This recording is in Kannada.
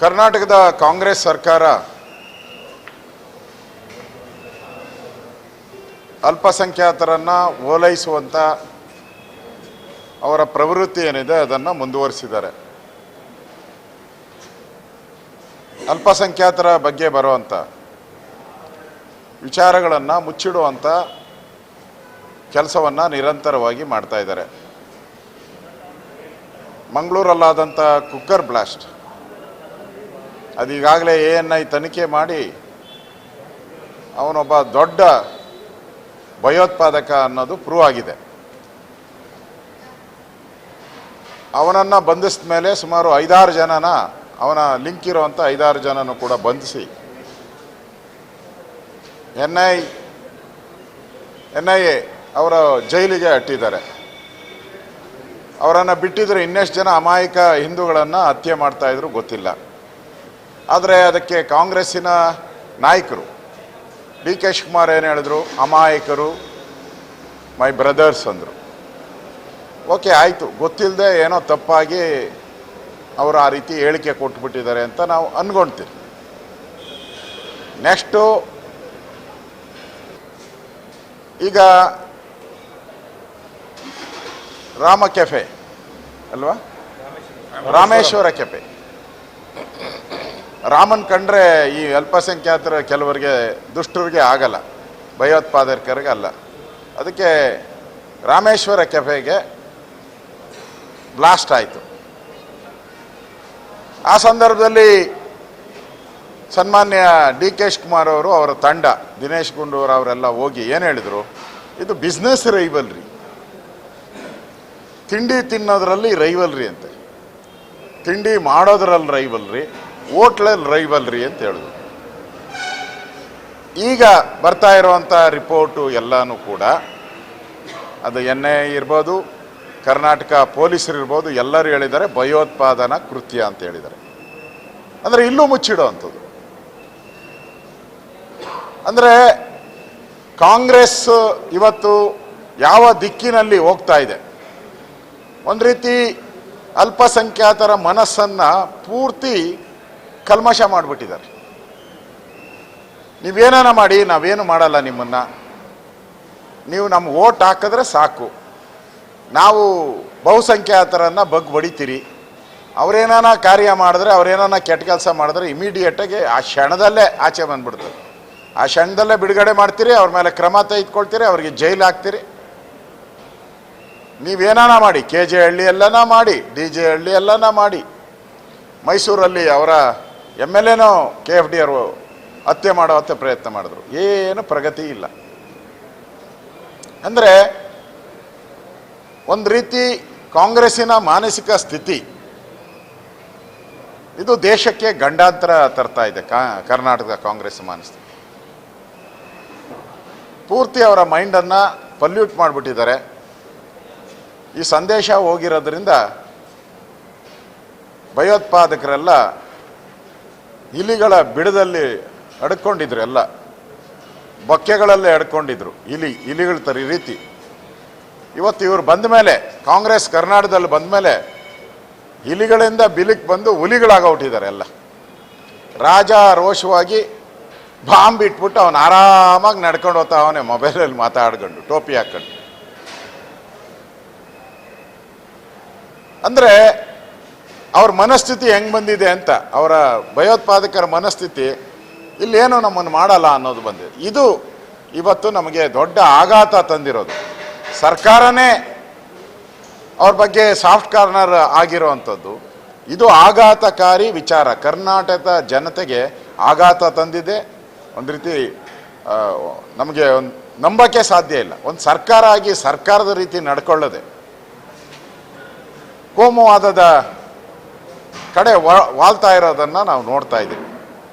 ಕರ್ನಾಟಕದ ಕಾಂಗ್ರೆಸ್ ಸರ್ಕಾರ ಅಲ್ಪಸಂಖ್ಯಾತರನ್ನು ಓಲೈಸುವಂಥ ಅವರ ಪ್ರವೃತ್ತಿ ಏನಿದೆ ಅದನ್ನು ಮುಂದುವರಿಸಿದ್ದಾರೆ. ಅಲ್ಪಸಂಖ್ಯಾತರ ಬಗ್ಗೆ ಬರುವಂಥ ವಿಚಾರಗಳನ್ನು ಮುಚ್ಚಿಡುವಂಥ ಕೆಲಸವನ್ನು ನಿರಂತರವಾಗಿ ಮಾಡ್ತಾ ಇದ್ದಾರೆ. ಮಂಗಳೂರಲ್ಲಾದಂಥ ಕುಕ್ಕರ್ ಬ್ಲಾಸ್ಟ್. ಅದು ಈಗಾಗಲೇ ಎ ಎನ್ ಐ ತನಿಖೆ ಮಾಡಿ ಅವನೊಬ್ಬ ದೊಡ್ಡ ಭಯೋತ್ಪಾದಕ ಅನ್ನೋದು ಪ್ರೂವ್ ಆಗಿದೆ. ಅವನನ್ನು ಬಂಧಿಸಿದ ಮೇಲೆ ಸುಮಾರು ಐದಾರು ಜನನ ಅವನ ಲಿಂಕ್ ಇರುವಂಥ ಐದಾರು ಜನನು ಕೂಡ ಬಂಧಿಸಿ N I N I A ಅವರ ಜೈಲಿಗೆ ಅಟ್ಟಿದ್ದಾರೆ. ಅವರನ್ನು ಬಿಟ್ಟಿದ್ರೆ ಇನ್ನೆಷ್ಟು ಜನ ಅಮಾಯಕ ಹಿಂದೂಗಳನ್ನು ಹತ್ಯೆ ಮಾಡ್ತಾ ಇದ್ರು ಗೊತ್ತಿಲ್ಲ. ಆದರೆ ಅದಕ್ಕೆ ಕಾಂಗ್ರೆಸ್ಸಿನ ನಾಯಕರು ಡಿ ಕೆ ಶಿವಕುಮಾರ್ ಏನು ಹೇಳಿದ್ರು? ಅಮಾಯಕರು ಮೈ ಬ್ರದರ್ಸ್ ಅಂದರು. ಓಕೆ ಆಯಿತು. ಗೊತ್ತಿಲ್ಲದೆ ಏನೋ ತಪ್ಪಾಗಿ ಅವರು ಆ ರೀತಿ ಹೇಳಿಕೆ ಕೊಟ್ಬಿಟ್ಟಿದ್ದಾರೆ ಅಂತ ನಾವು ಅಂದ್ಕೊಳ್ತೀವಿ ನೆಕ್ಸ್ಟು ಈಗ ರಾಮ ಕೆಫೆ ಅಲ್ವಾ? ರಾಮೇಶ್ವರ ಕೆಫೆ. ರಾಮನ್ ಕಂಡ್ರೆ ಈ ಅಲ್ಪಸಂಖ್ಯಾತರ ಕೆಲವರಿಗೆ, ದುಷ್ಟರಿಗೆ ಆಗಲ್ಲ. ಭಯೋತ್ಪಾದಕರಿಗೆ ಅಲ್ಲ. ಅದಕ್ಕೆ ರಾಮೇಶ್ವರ ಕೆಫೆಗೆ ಬ್ಲಾಸ್ಟ್ ಆಯಿತು. ಆ ಸಂದರ್ಭದಲ್ಲಿ ಸನ್ಮಾನ್ಯ ಡಿ ಕೆಶ್ ಕುಮಾರ್ ಅವರು ಅವರ ತಂಡ, ದಿನೇಶ್ ಗುಂಡೂರು ಅವರೆಲ್ಲ ಹೋಗಿ ಏನು ಹೇಳಿದರು? ಇದು ಬಿಸ್ನೆಸ್ ರೈವಲ್ರಿ ತಿಂಡಿ ತಿನ್ನೋದ್ರಲ್ಲಿ ರೈವಲ್ರಿ ಅಂತೆ. ತಿಂಡಿ ಮಾಡೋದ್ರಲ್ಲಿ ರೈವಲ್ರಿ ಹೋಟ್ಲಲ್ಲಿ ರೈವಲ್ರಿ ಅಂತ ಹೇಳಿದ್ರು ಈಗ ಬರ್ತಾ ಇರುವಂಥ ರಿಪೋರ್ಟು ಎಲ್ಲನೂ ಕೂಡ ಅದು ಎನ್ ಐ ಇರ್ಬೋದು, ಕರ್ನಾಟಕ ಪೊಲೀಸರು ಇರ್ಬೋದು, ಎಲ್ಲರೂ ಹೇಳಿದ್ದಾರೆ, ಭಯೋತ್ಪಾದನಾ ಕೃತ್ಯ ಅಂತ ಹೇಳಿದ್ದಾರೆ. ಅಂದರೆ ಇಲ್ಲೂ ಮುಚ್ಚಿಡೋ ಅಂಥದ್ದು. ಅಂದರೆ ಕಾಂಗ್ರೆಸ್ ಇವತ್ತು ಯಾವ ದಿಕ್ಕಿನಲ್ಲಿ ಹೋಗ್ತಾ ಇದೆ? ಒಂದು ರೀತಿ ಅಲ್ಪಸಂಖ್ಯಾತರ ಮನಸ್ಸನ್ನು ಪೂರ್ತಿ ಕಲ್ಮಶ ಮಾಡಿಬಿಟ್ಟಿದ್ದಾರೆ. ನೀವೇನಾನ ಮಾಡಿ, ನಾವೇನು ಮಾಡಲ್ಲ ನಿಮ್ಮನ್ನು. ನೀವು ನಮ್ಮ ಓಟ್ ಹಾಕಿದ್ರೆ ಸಾಕು. ನಾವು ಬಹುಸಂಖ್ಯಾತರನ್ನು ಬಗ್ ಬಡಿತೀರಿ. ಅವರೇನಾನ ಕಾರ್ಯ ಮಾಡಿದ್ರೆ, ಅವರೇನಾನ ಕೆಟ್ಟ ಕೆಲಸ ಮಾಡಿದ್ರೆ ಇಮಿಡಿಯೇಟಾಗಿ ಆ ಕ್ಷಣದಲ್ಲೇ ಆಚೆ ಬಂದ್ಬಿಡ್ತದೆ. ಆ ಕ್ಷಣದಲ್ಲೇ ಬಿಡುಗಡೆ ಮಾಡ್ತೀರಿ, ಅವ್ರ ಮೇಲೆ ಕ್ರಮ ತೆಗೆದುಕೊಳ್ತೀರಿ, ಅವ್ರಿಗೆ ಜೈಲು ಹಾಕ್ತೀರಿ. ನೀವೇನಾನ ಮಾಡಿ, ಕೆ ಜೆ ಹಳ್ಳಿ ಎಲ್ಲನ ಮಾಡಿ, ಡಿ ಜೆ ಹಳ್ಳಿ ಎಲ್ಲನ ಮಾಡಿ, ಮೈಸೂರಲ್ಲಿ ಅವರ ಎಂ ಎಲ್ ಎನೋ ಕೆ ಎಫ್ ಡಿ ಅವರು ಹತ್ಯೆ ಮಾಡುವಂಥ ಪ್ರಯತ್ನ ಮಾಡಿದ್ರು. ಏನು ಪ್ರಗತಿ ಇಲ್ಲ. ಅಂದರೆ ಒಂದು ರೀತಿ ಕಾಂಗ್ರೆಸ್ಸಿನ ಮಾನಸಿಕ ಸ್ಥಿತಿ ಇದು ದೇಶಕ್ಕೆ ಗಂಡಾಂತರ ತರ್ತಾ ಇದೆ. ಕಾ, ಕರ್ನಾಟಕದ ಕಾಂಗ್ರೆಸ್ ಮಾನಸಿಕ ಪೂರ್ತಿ ಅವರ ಮೈಂಡನ್ನು ಪಲ್ಯೂಟ್ ಮಾಡಿಬಿಟ್ಟಿದ್ದಾರೆ. ಈ ಸಂದೇಶ ಹೋಗಿರೋದ್ರಿಂದ ಭಯೋತ್ಪಾದಕರೆಲ್ಲ ಇಲಿಗಳ ಬಿಡದಲ್ಲಿ ಅಡ್ಕೊಂಡಿದ್ರು ಎಲ್ಲ. ಬೊಕ್ಕೆಗಳಲ್ಲೇ ಅಡ್ಕೊಂಡಿದ್ರು ಇಲಿ, ಇಲಿಗಳ ತರ ರೀತಿ. ಇವತ್ತು ಇವರು ಬಂದ ಮೇಲೆ, ಕಾಂಗ್ರೆಸ್ ಕರ್ನಾಟಕದಲ್ಲಿ ಬಂದ ಮೇಲೆ ಇಲಿಗಳಿಂದ ಬಿಲಿಕ್ ಬಂದು ಹುಲಿಗಳಾಗೋಟಿದ್ದಾರೆ ಎಲ್ಲ. ರಾಜ ರೋಷವಾಗಿ ಬಾಂಬ್ ಇಟ್ಬಿಟ್ಟು ಅವನು ಆರಾಮಾಗಿ ನಡ್ಕೊಂಡು ಹೋಗ್ತಾ ಅವನೇ ಮೊಬೈಲಲ್ಲಿ ಮಾತಾಡ್ಕೊಂಡು, ಟೋಪಿ ಹಾಕೊಂಡು. ಅಂದರೆ ಅವ್ರ ಮನಸ್ಥಿತಿ ಹೆಂಗೆ ಬಂದಿದೆ ಅಂತ, ಅವರ ಭಯೋತ್ಪಾದಕರ ಮನಸ್ಥಿತಿ ಇಲ್ಲೇನು ನಮ್ಮನ್ನು ಮಾಡಲ್ಲ ಅನ್ನೋದು ಬಂದಿದೆ. ಇದು ಇವತ್ತು ನಮಗೆ ದೊಡ್ಡ ಆಘಾತ ತಂದಿರೋದು. ಸರ್ಕಾರನೇ ಅವ್ರ ಬಗ್ಗೆ ಸಾಫ್ಟ್ ಕಾರ್ನರ್ ಆಗಿರೋವಂಥದ್ದು ಇದು ಆಘಾತಕಾರಿ ವಿಚಾರ. ಕರ್ನಾಟಕದ ಜನತೆಗೆ ಆಘಾತ ತಂದಿದೆ. ಒಂದು ರೀತಿ ನಮಗೆ ಒಂದು ನಂಬಕ್ಕೆ ಸಾಧ್ಯ ಇಲ್ಲ. ಒಂದು ಸರ್ಕಾರ ಆಗಿ ಸರ್ಕಾರದ ರೀತಿ ನಡ್ಕೊಳ್ಳದೆ. ಕೋಮುವಾದದ ಕಡೆ ವಾಲ್ತಾ ಇರೋದನ್ನು ನಾವು ನೋಡ್ತಾ ಇದ್ದೀವಿ.